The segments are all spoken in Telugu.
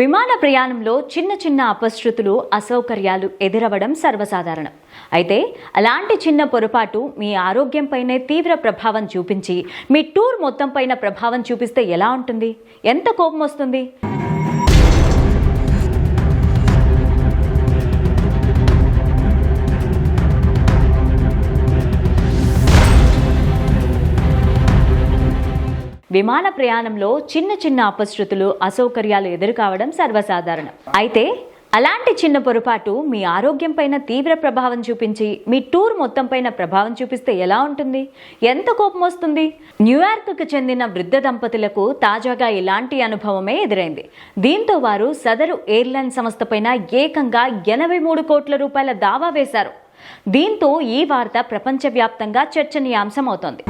విమాన ప్రయాణంలో చిన్న చిన్న అపశృతులు అసౌకర్యాలు ఎదురవ్వడం సర్వసాధారణం. అయితే అలాంటి చిన్న పొరపాటు మీ ఆరోగ్యంపైనే తీవ్ర ప్రభావం చూపించి మీ టూర్ మొత్తం పైన ప్రభావం చూపిస్తే ఎలా ఉంటుంది? ఎంత కోపం వస్తుంది? విమాన ప్రయాణంలో చిన్న చిన్న అపశృతులు అసౌకర్యాలు ఎదురుకావడం సర్వసాధారణం. అయితే అలాంటి చిన్న పొరపాటు మీ ఆరోగ్యం పైన తీవ్ర ప్రభావం చూపించి మీ టూర్ మొత్తం పైన ప్రభావం చూపిస్తే ఎలా ఉంటుంది? ఎంత కోపం వస్తుంది? న్యూయార్క్కు చెందిన వృద్ధ దంపతులకు తాజాగా ఇలాంటి అనుభవమే ఎదురైంది. దీంతో వారు సదరు ఎయిర్లైన్ సంస్థపైన ఏకంగా ఎనభై మూడు కోట్ల రూపాయల దావా వేశారు. దీంతో ఈ వార్త ప్రపంచవ్యాప్తంగా చర్చనీయాంశమవుతోంది.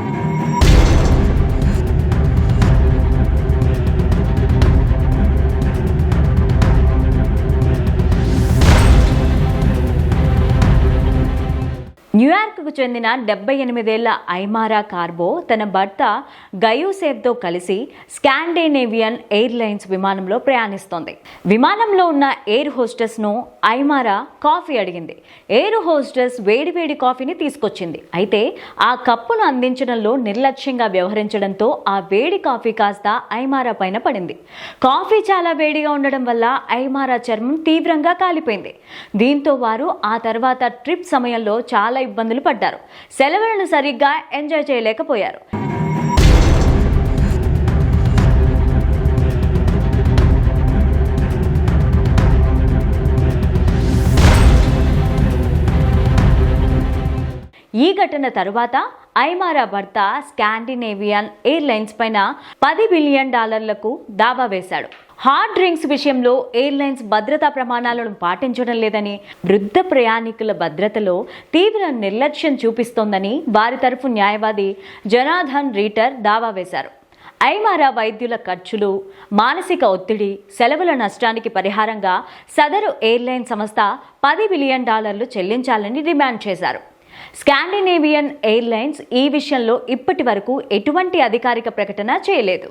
న్యూయార్క్కు చెందిన డెబ్బై ఎనిమిదేళ్ళ ఐమారా కార్బో తన భర్త గయూసేవ్తో కలిసి స్కాండినేవియన్ ఎయిర్లైన్స్ విమానంలో ప్రయాణిస్తోంది. విమానంలో ఉన్న ఎయిర్ హోస్టెస్ను ఐమారా కాఫీ అడిగింది. ఎయిర్ హోస్టెస్ వేడివేడి కాఫీని తీసుకొచ్చింది. అయితే ఆ కప్పును అందించడంలో నిర్లక్ష్యంగా వ్యవహరించడంతో ఆ వేడి కాఫీ కాస్త ఐమారా పైన పడింది. కాఫీ చాలా వేడిగా ఉండడం వల్ల ఐమారా చర్మం తీవ్రంగా కాలిపోయింది. దీంతో వారు ఆ తర్వాత ట్రిప్ సమయంలో చాలా ఇబ్బందులు పడ్డారు. సెలవులను సరిగ్గా ఎంజాయ్ చేయలేకపోయారు. ఈ ఘటన తరువాత ఐమారా భర్త స్కాండినేవియన్ ఎయిర్లైన్స్ పైన పది బిలియన్ డాలర్లకు దావా వేశాడు. హార్డ్ డ్రింక్స్ విషయంలో ఎయిర్లైన్స్ భద్రతా ప్రమాణాలను పాటించడం లేదని వృద్ధ ప్రయాణికుల భద్రతలో తీవ్ర నిర్లక్ష్యం చూపిస్తోందని వారి తరఫు న్యాయవాది జనార్దన్ రీటర్ దావా వేశారు. ఐమారా వైద్యుల ఖర్చులు మానసిక ఒత్తిడి సెలవుల నష్టానికి పరిహారంగా సదరు ఎయిర్లైన్ సంస్థ పది బిలియన్ డాలర్లు చెల్లించాలని డిమాండ్ చేశారు. స్కాండినేవియన్ ఎయిర్లైన్స్ ఈ విషయంలో ఇప్పటి వరకు ఎటువంటి అధికారిక ప్రకటన చేయలేదు.